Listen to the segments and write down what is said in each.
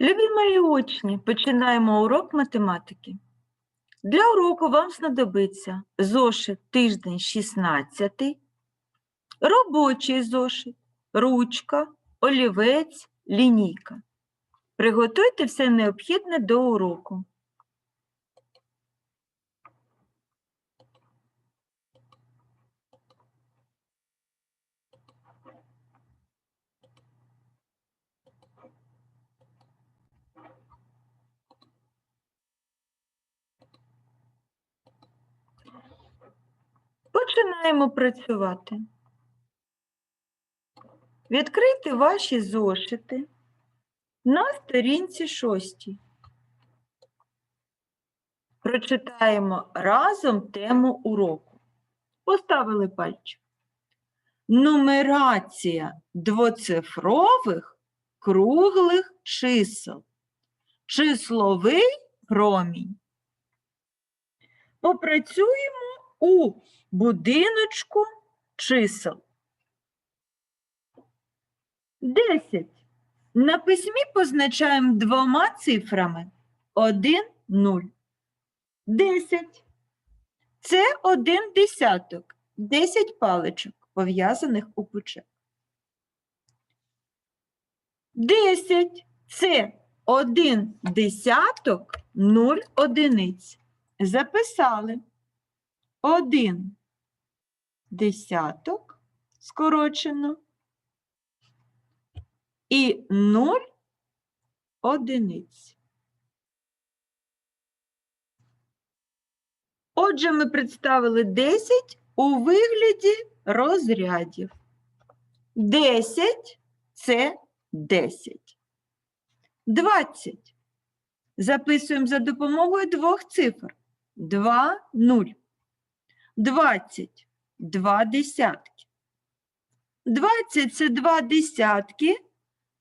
Любі мої учні, починаємо урок математики. Для уроку вам знадобиться зошит тиждень 16, робочий зошит, ручка, олівець, лінійка. Приготуйте все необхідне до уроку. Починаємо працювати. Відкрийте ваші зошити на сторінці шостій. Прочитаємо разом тему уроку. Поставили пальчик. Нумерація двоцифрових круглих чисел. Числовий промінь. Попрацюємо у будиночку чисел. 10. На письмі позначаємо двома цифрами 1, 0. 10. Це один десяток, 10 паличок, пов'язаних у пучок. 10. Це один десяток, 0 одиниць. Записали. 1 десяток скорочено і 0 одиниць. Отже, ми представили 10 у вигляді розрядів. 10 – це 10. 20. Записуємо за допомогою двох цифр. 2, 0. 20 – 2 десятки. 20 – це 2 десятки,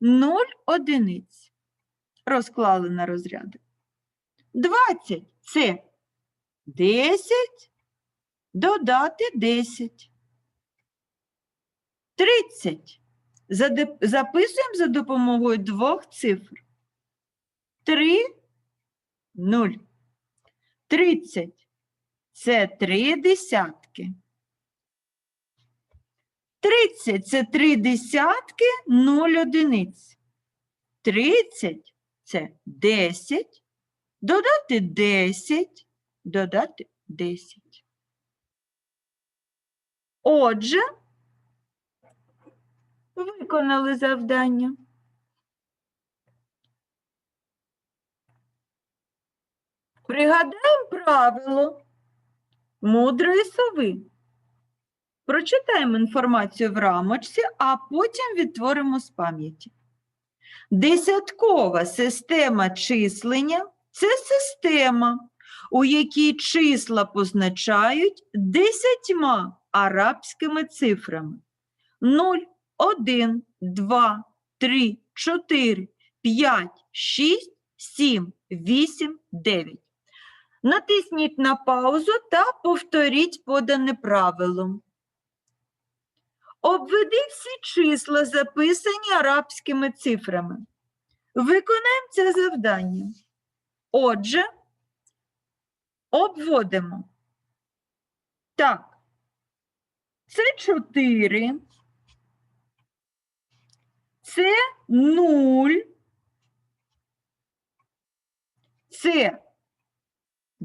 0 одиниць. Розклали на розряди. 20 – це 10, додати 10. 30. Записуємо за допомогою двох цифр. 3, 0. 30. Це 3 десятки. 30 це 3 десятки, 0 одиниць. 30 це 10, додати 10, додати 10. Отже, виконали завдання. Пригадаємо правило мудрої сови. Прочитаємо інформацію в рамочці, а потім відтворимо з пам'яті. Десяткова система числення це система, у якій числа позначають десятьма арабськими цифрами. 0, 1, 2, 3, 4, 5, 6, 7, 8, 9. Натисніть на паузу та повторіть подане правило. Обведи всі числа, записані арабськими цифрами. Виконаємо це завдання. Отже, обводимо. Так, це 4, це 0, це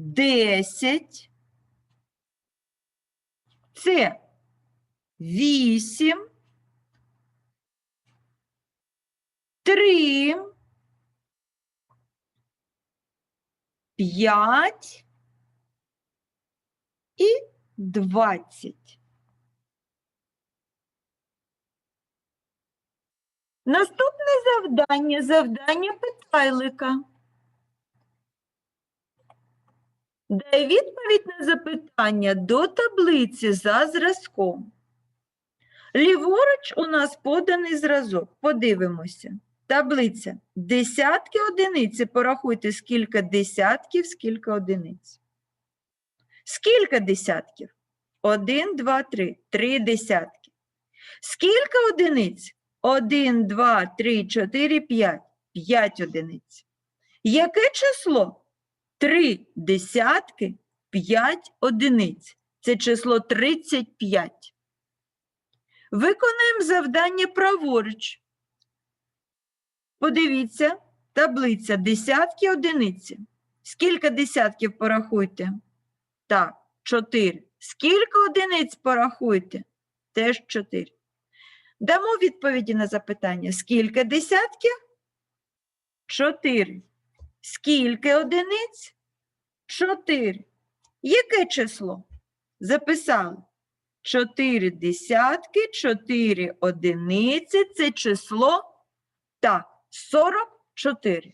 10, це 8, 3, 5 і 20. Наступне завдання. Завдання питайлика. Дай відповідь на запитання до таблиці за зразком. Ліворуч у нас поданий зразок. Подивимося. Таблиця. Десятки одиниці. Порахуйте, скільки десятків, скільки одиниць. Скільки десятків? Один, два, три. Три десятки. Скільки одиниць? Один, два, три, чотири, п'ять. 5 одиниць. Яке число? 3 десятки 5 одиниць. Це число 35. Виконаємо завдання праворуч. Подивіться, таблиця десятки одиниці. Скільки десятків порахуйте? Так, 4. Скільки одиниць порахуйте? Теж 4. Дамо відповіді на запитання. Скільки десятків? 4. Скільки одиниць? 4. Яке число? Записали. 4 десятки, 4 одиниці – це число, так, 44.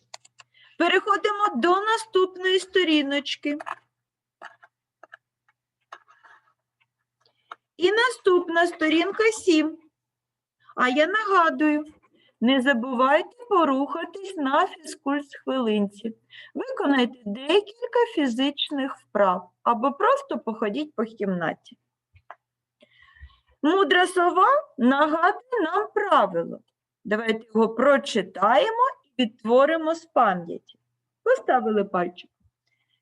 Переходимо до наступної сторіночки. І наступна сторінка 7. А я нагадую, не забувайте порухатись на фізкульт-хвилинці. Виконайте декілька фізичних вправ або просто походіть по кімнаті. Мудра сова нагадує нам правило. Давайте його прочитаємо і відтворимо з пам'яті. Поставили пальчик.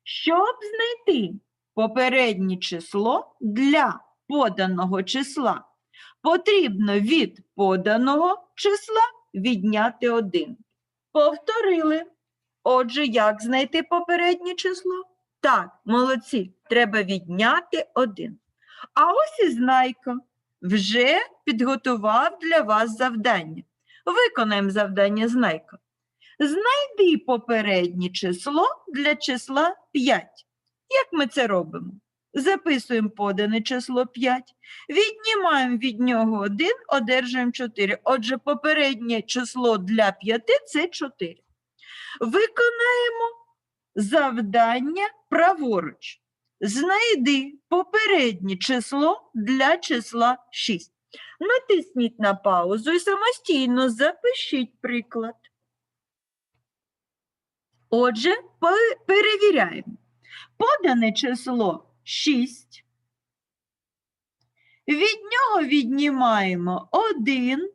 Щоб знайти попереднє число для поданого числа, потрібно від поданого числа відняти 1. Повторили. Отже, як знайти попереднє число? Так, молодці, треба відняти 1. А ось і знайка вже підготував для вас завдання. Виконаємо завдання знайка. Знайди попереднє число для числа 5. Як ми це робимо? Записуємо подане число 5, віднімаємо від нього 1, одержуємо 4. Отже, попереднє число для 5 – це 4. Виконаємо завдання праворуч. Знайди попереднє число для числа 6. Натисніть на паузу і самостійно запишіть приклад. Отже, перевіряємо. Подане число 6. Від нього віднімаємо 1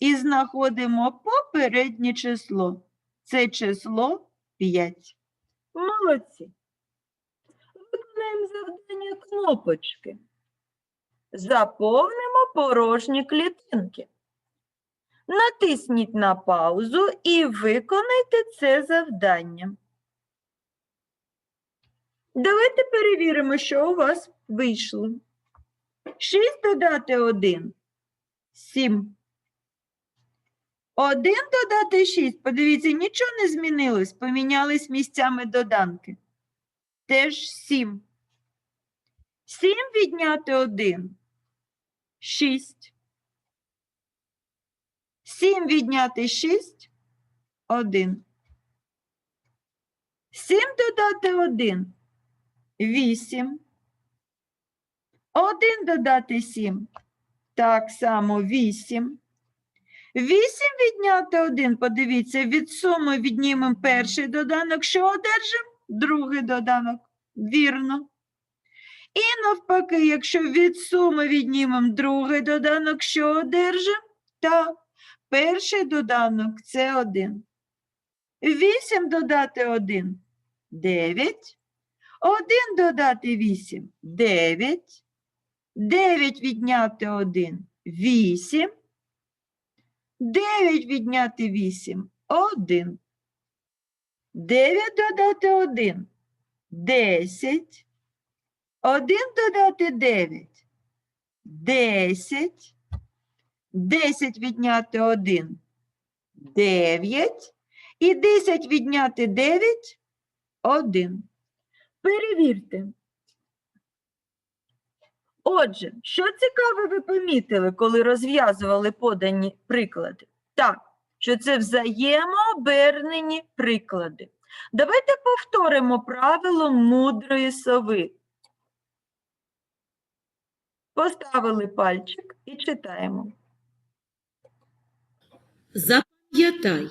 і знаходимо попереднє число. Це число 5. Молодці. Виконаємо завдання кнопочки. Заповнимо порожні клітинки. Натисніть на паузу і виконайте це завдання. Давайте перевіримо, що у вас вийшло. 6 додати 1 – 7. 1 додати 6. Подивіться, нічого не змінилось. Помінялись місцями доданки. Теж 7. 7 відняти 1 – 6. 7 відняти 6 – 1. 7 додати 1 – 8. 1 додати 7 – так само 8. 8 відняти 1, подивіться, від суми віднімемо перший доданок, що одержимо? Другий доданок. Вірно. І навпаки, якщо від суми віднімемо другий доданок, що одержимо? Так, перший доданок – це 1. 8 додати 1 – 9. 1 додати 8 – 9. 9 відняти 1 – 8. 9 відняти 8 – 1. 9 додати 1 – 10. 1 додати 9 – 10. 10 відняти 1 – 9. І 10 відняти 9 – 1. Перевірте. Отже, що цікаве ви помітили, коли розв'язували подані приклади? Так, що це взаємообернені приклади. Давайте повторимо правило мудрої сови. Поставили пальчик і читаємо. Запам'ятай,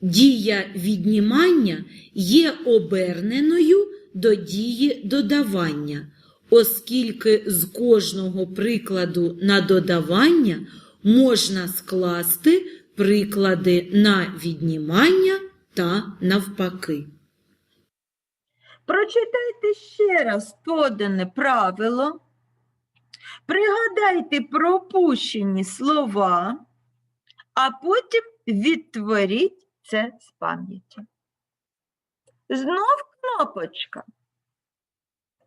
дія віднімання є оберненою до дії додавання, оскільки з кожного прикладу на додавання можна скласти приклади на віднімання та навпаки. Прочитайте ще раз подане правило, пригадайте пропущені слова, а потім відтворіть це з пам'яті. Знов кнопочка.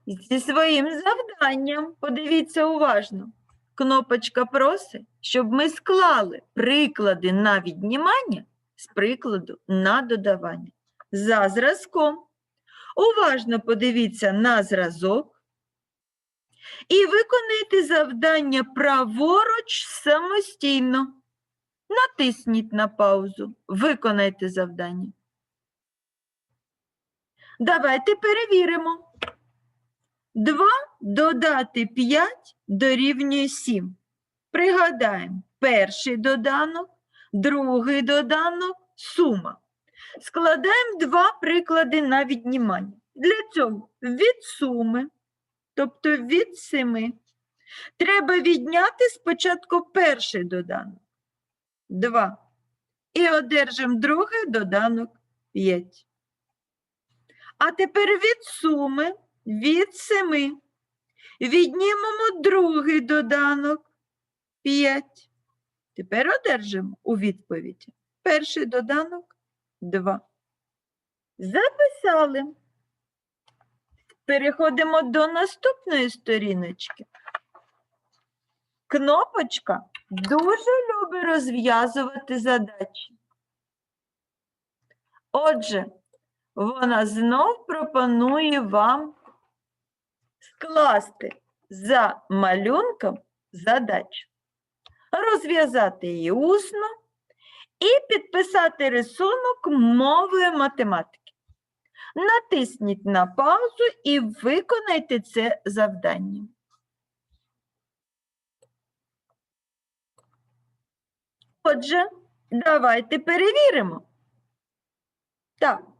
Зі своїм завданням, подивіться уважно. Кнопочка просить, щоб ми склали приклади на віднімання з прикладу на додавання. За зразком. Уважно подивіться на зразок і виконайте завдання праворуч самостійно. Натисніть на паузу. Виконайте завдання. Давайте перевіримо. 2 додати 5 дорівнює 7. Пригадаємо, перший доданок, другий доданок, сума. Складаємо два приклади на віднімання. Для цього від суми, тобто від 7, треба відняти спочатку перший доданок 2. І одержимо другий доданок 5. А тепер від суми від 7 віднімемо другий доданок 5. Тепер одержимо у відповіді перший доданок 2. Записали. Переходимо до наступної сторіночки. Кнопочка дуже любить розв'язувати задачі. Отже, вона знов пропонує вам скласти за малюнком задачу, розв'язати її усно і підписати рисунок мовою математики. Натисніть на паузу і виконайте це завдання. Отже, давайте перевіримо. Так,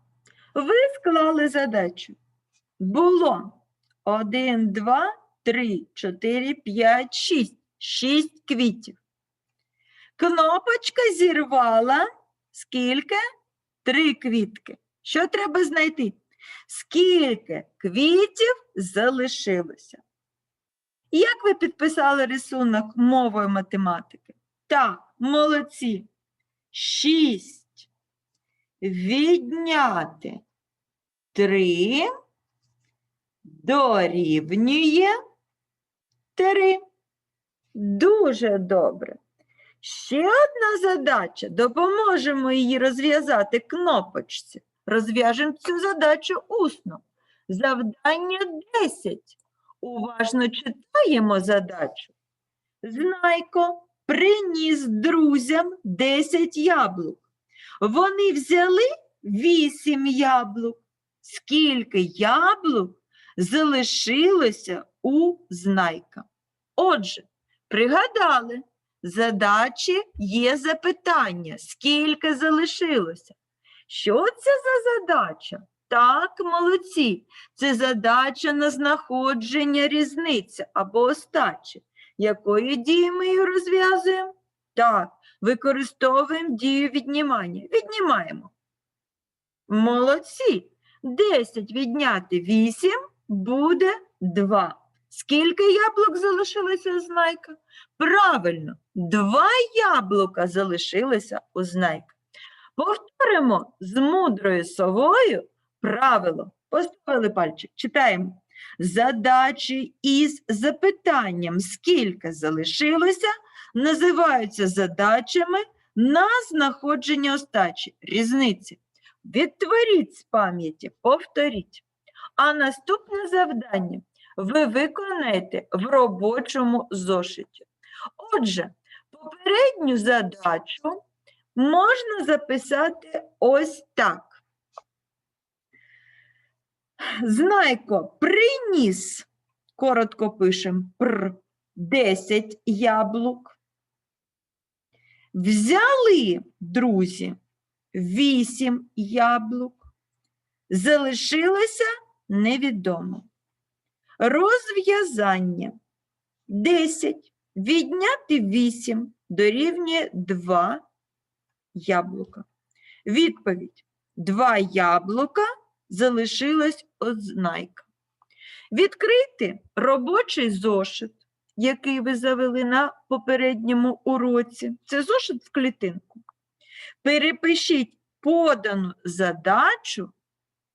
ви склали задачу. Було 1, 2, 3, 4, 5, 6. 6 квітів. Кнопочка зірвала скільки? Три квітки. Що треба знайти? Скільки квітів залишилося? Як ви підписали рисунок мовою математики? Так, молодці. Шість. Відняти три дорівнює три. Дуже добре. Ще одна задача. Допоможемо її розв'язати кнопочці. Розв'яжемо цю задачу усно. Завдання 10. Уважно читаємо задачу. Знайко приніс друзям 10 яблук. Вони взяли 8 яблук. Скільки яблук залишилося у знайка? Отже, пригадали, задачі є запитання, скільки залишилося. Що це за задача? Так, молодці. Це задача на знаходження різниці або остачі. Якою дією ми її розв'язуємо? Так, використовуємо дію віднімання. Віднімаємо. Молодці. 10 відняти 8 буде 2. Скільки яблук залишилося у знайка? Правильно, два яблука залишилися у знайка. Повторимо з мудрою совою правило. Поставили пальчик, читаємо. Задачі із запитанням, скільки залишилося, називаються задачами на знаходження остачі, різниці. Відтворіть з пам'яті, повторіть. А наступне завдання ви виконаєте в робочому зошиті. Отже, попередню задачу можна записати ось так. Знайко приніс, коротко пишемо, пр, 10 яблук. Взяли, друзі, 8 яблук. Залишилося невідомо. Розв'язання. 10 відняти 8 дорівнює 2. яблука. Відповідь: два яблука залишилась ознайка. Відкрити робочий зошит, який ви завели на попередньому уроці. Це зошит в клітинку. Перепишіть подану задачу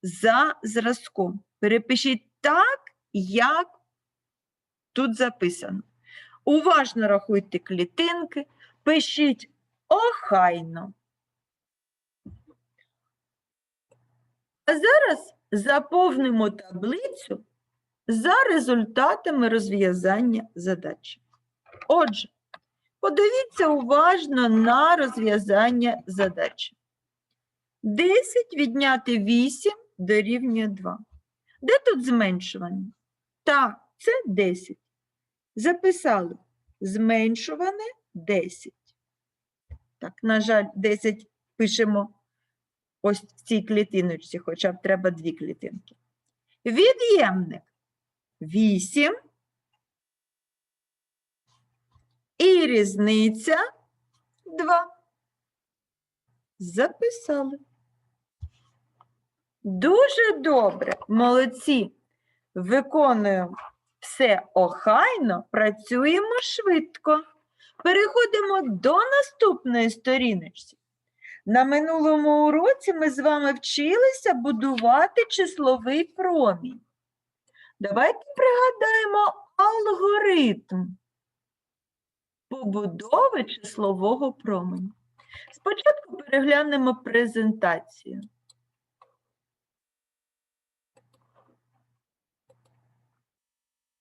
за зразком. Перепишіть так, як тут записано. Уважно рахуйте клітинки, пишіть охайно. А зараз заповнимо таблицю за результатами розв'язання задачі. Отже, подивіться уважно на розв'язання задачі. 10 відняти 8 дорівнює 2. Де тут зменшування? Так, це 10. Записали зменшуване 10. Так, на жаль, 10 пишемо ось в цій клітиночці, хоча б треба дві клітинки. Від'ємник 8. І різниця 2. Записали. Дуже добре, молодці. Виконуємо все охайно, працюємо швидко. Переходимо до наступної сторіночки. На минулому уроці ми з вами вчилися будувати числовий промінь. Давайте пригадаємо алгоритм побудови числового променю. Спочатку переглянемо презентацію.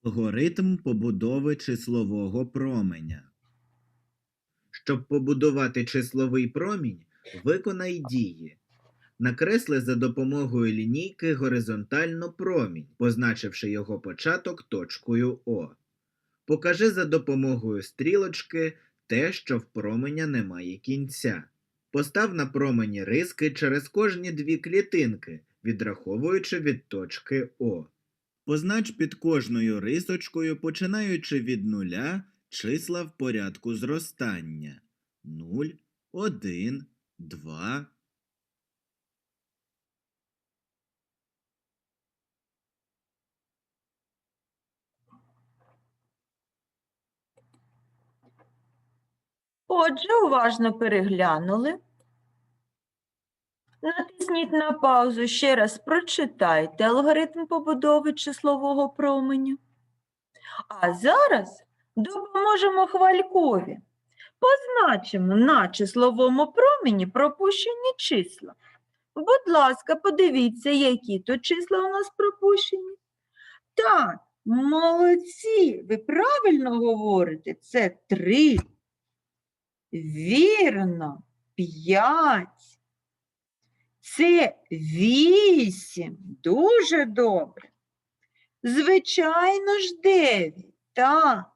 Алгоритм побудови числового променя. Щоб побудувати числовий промінь, виконай дії. Накресли за допомогою лінійки горизонтально промінь, позначивши його початок точкою О. Покажи за допомогою стрілочки те, що в променя немає кінця. Постав на промені риски через кожні дві клітинки, відраховуючи від точки О. Познач під кожною рисочкою, починаючи від нуля, числа в порядку зростання. 0, 1, 2. Отже, уважно переглянули. Натисніть на паузу, ще раз прочитайте алгоритм побудови числового променю. А зараз допоможемо хвалькові. Позначимо на числовому промені пропущені числа. Будь ласка, подивіться, які тут числа у нас пропущені. Так, молодці, ви правильно говорите, це 3. Вірно, 5. Це 8. Дуже добре. Звичайно ж 9. Так.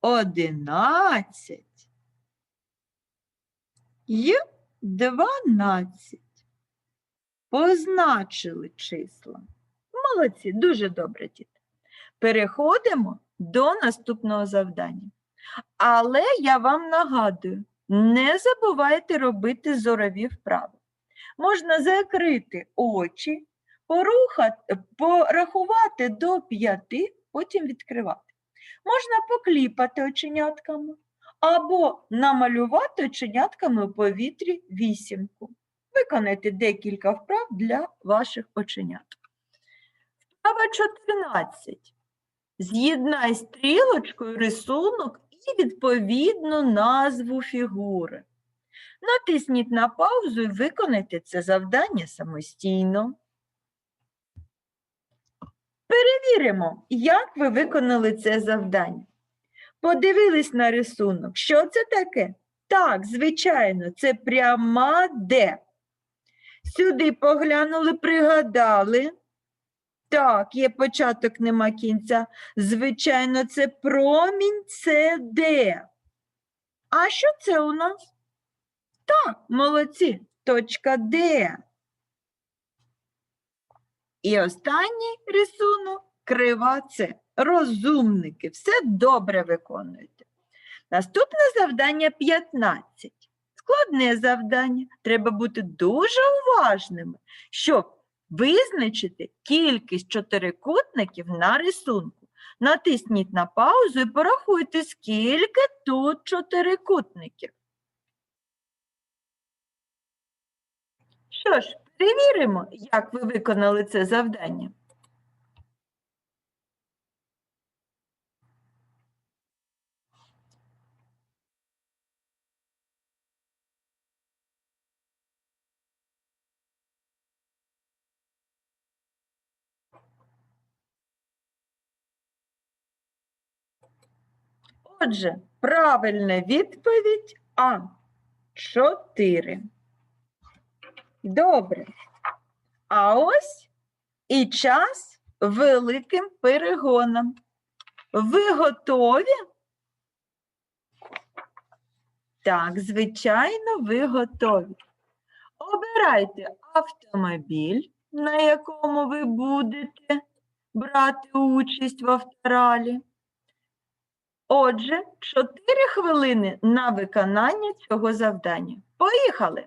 11. І 12. Позначили числа. Молодці, дуже добре, діти. Переходимо до наступного завдання. Але я вам нагадую, не забувайте робити зорові вправи. Можна закрити очі, порухати, порахувати до п'яти, потім відкривати. Можна покліпати оченятками або намалювати оченятками у повітрі вісімку. Виконайте декілька вправ для ваших оченяток. Вправа 14. З'єднай стрілочкою рисунок і відповідну назву фігури. Натисніть на паузу і виконайте це завдання самостійно. Перевіримо, як ви виконали це завдання. Подивились на рисунок. Що це таке? Так, звичайно, це пряма Д. Сюди поглянули, пригадали. Так, є початок, нема кінця. Звичайно, це промінь СД. А що це у нас? Так, молодці, точка Д. І останній рисунок крива С. Розумники, все добре виконуєте. Наступне завдання 15. складне завдання. Треба бути дуже уважними, щоб визначити кількість чотирикутників на рисунку. Натисніть на паузу і порахуйте, скільки тут чотирикутників. Що ж, перевіримо, як ви виконали це завдання. Отже, правильна відповідь А. 4. Добре. А ось і час великим перегоном. Ви готові? Так, звичайно, ви готові. Обирайте автомобіль, на якому ви будете брати участь в авторалі. Отже, 4 хвилини на виконання цього завдання. Поїхали!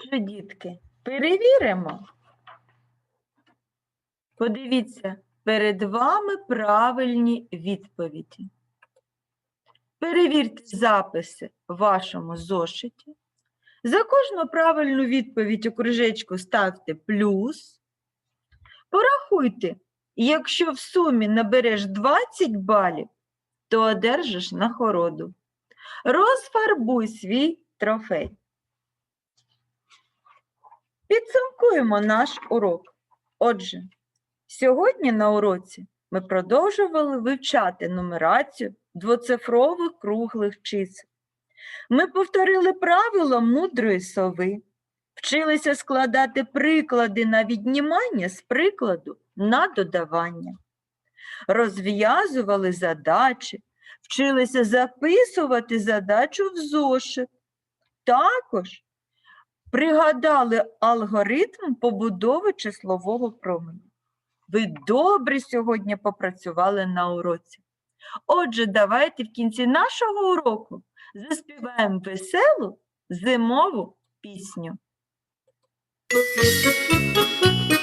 Отже, дітки, перевіримо. Подивіться, перед вами правильні відповіді. Перевірте записи в вашому зошиті. За кожну правильну відповідь у кружечку ставте плюс. Порахуйте, якщо в сумі набереш 20 балів, то одержиш нагороду. Розфарбуй свій трофей. Підсумкуємо наш урок. Отже, сьогодні на уроці ми продовжували вивчати нумерацію двоцифрових круглих чисел. Ми повторили правила мудрої сови, вчилися складати приклади на віднімання з прикладу на додавання, розв'язували задачі, вчилися записувати задачу в зошит. Також пригадали алгоритм побудови числового променя. Ви добре сьогодні попрацювали на уроці. Отже, давайте в кінці нашого уроку заспіваємо веселу зимову пісню. Ось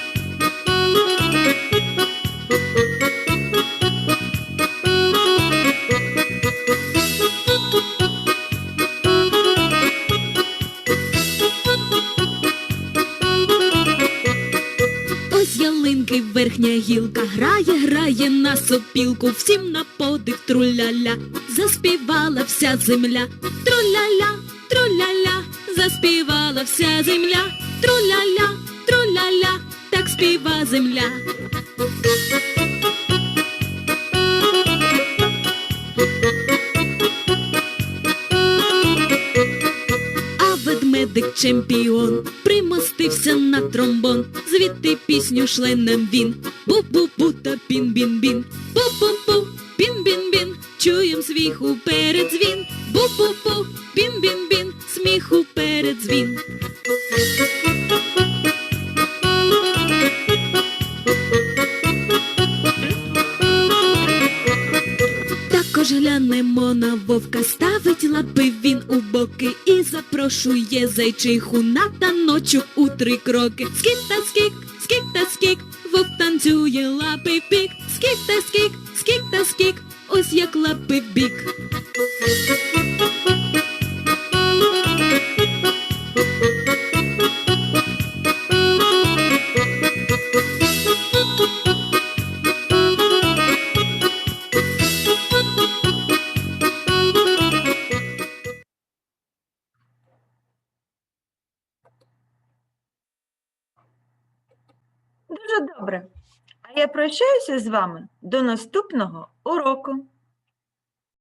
верхня гілка грає, грає на сопілку, всім на подих труляля, заспівала вся земля, труляля, труляля, заспівала вся земля, труляля, труляля, так співа земля. Ведмедик чемпіон примостився на тромбон, звідти пісню шле нам він. Бу-бу-бу та бін-бін-бін, бу-бу-бу, бін-бін-бін, чуєм сміху передзвін. Бу-бу-бу, бін-бін-бін, сміху передзвін. Також глянемо на вовка, ставить лапи і запрошує зайчиху на таночок у три кроки. Скік та скік, скік та скік, вовк танцює лапи пік. Скік та скік, скік та скік, ось як лапи бік. Я прощаюся з вами до наступного уроку.